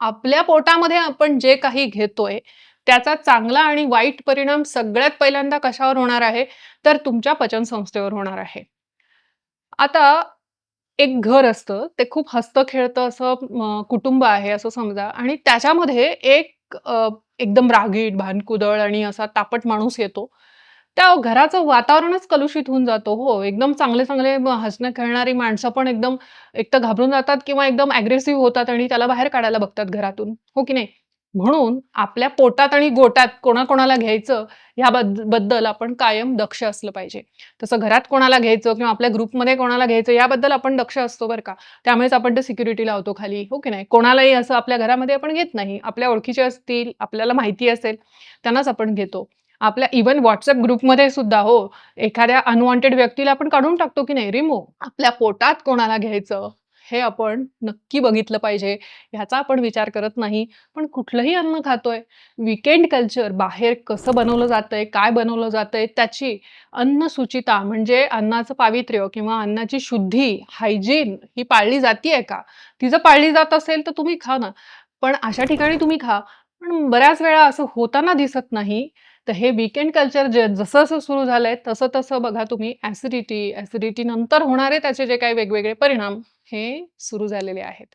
आपल्या पोटामध्ये आपण जे काही घेतोय, त्याचा चांगला आणि वाईट परिणाम सगळ्यात पहिल्यांदा कशावर होणार आहे? तर तुमच्या पचनसंस्थेवर होणार आहे. आता एक घर असतं, ते खूप हस्त खेळतं असं कुटुंब आहे असं समजा आणि त्याच्यामध्ये एक एकदम रागीट, भानकुदळ आणि असा तापट माणूस येतो. त्या घराचं वातावरणच कलुषित होऊन जातो हो, एकदम चांगले-चांगले हसणं खेळणारी माणसं पण एकदम एक तर घाबरून जातात किंवा एकदम अग्रेसिव्ह होतात आणि त्याला बाहेर काढायला बघतात घरातून. हो की नाही? म्हणून आपल्या पोटात आणि गोटात कोणाकोणाला घ्यायचं ह्याबद्दबद्दल आपण कायम दक्ष असलं पाहिजे. तसं घरात कोणाला घ्यायचं किंवा आपल्या ग्रुपमध्ये कोणाला घ्यायचं याबद्दल आपण दक्ष असतो बरं का. त्यामुळेच आपण ते सिक्युरिटी लावतो खाली, हो की नाही? कोणालाही असं आपल्या घरामध्ये आपण घेत नाही. आपल्या ओळखीचे असतील, आपल्याला माहिती असेल, त्यांनाच आपण घेतो. आपल्या इव्हन व्हॉट्सअप ग्रुपमध्ये सुद्धा हो, एखाद्या अनवॉन्टेड व्यक्तीला आपण काढून टाकतो की नाही, रिमूव्ह. आपल्या पोटात कोणाला घ्यायचं, हे आपण नक्की बघितलं पाहिजे. ह्याचा आपण विचार करत नाही. पण कुठलंही अन्न खातोय, विकेंड कल्चर बाहेर कसं बनवलं जातंय, काय बनवलं जातंय, त्याची अन्नसुचिता म्हणजे अन्नाचं पावित्र्य किंवा अन्नाची शुद्धी, हायजीन ही पाळली जातीये का? ती जर पाळली जात असेल, तर तुम्ही खा ना. पण अशा ठिकाणी तुम्ही खा. पण बऱ्याच वेळा असं होताना दिसत नाही. तर हे वीकेंड कल्चर जे जसं-जसं सुरू झालंय, तसं-तसं बघा तुम्ही ॲसिडिटी, ॲसिडिटी नंतर होणारे त्याचे जे काही वेगवेगळे परिणाम, हे सुरू झालेले आहेत.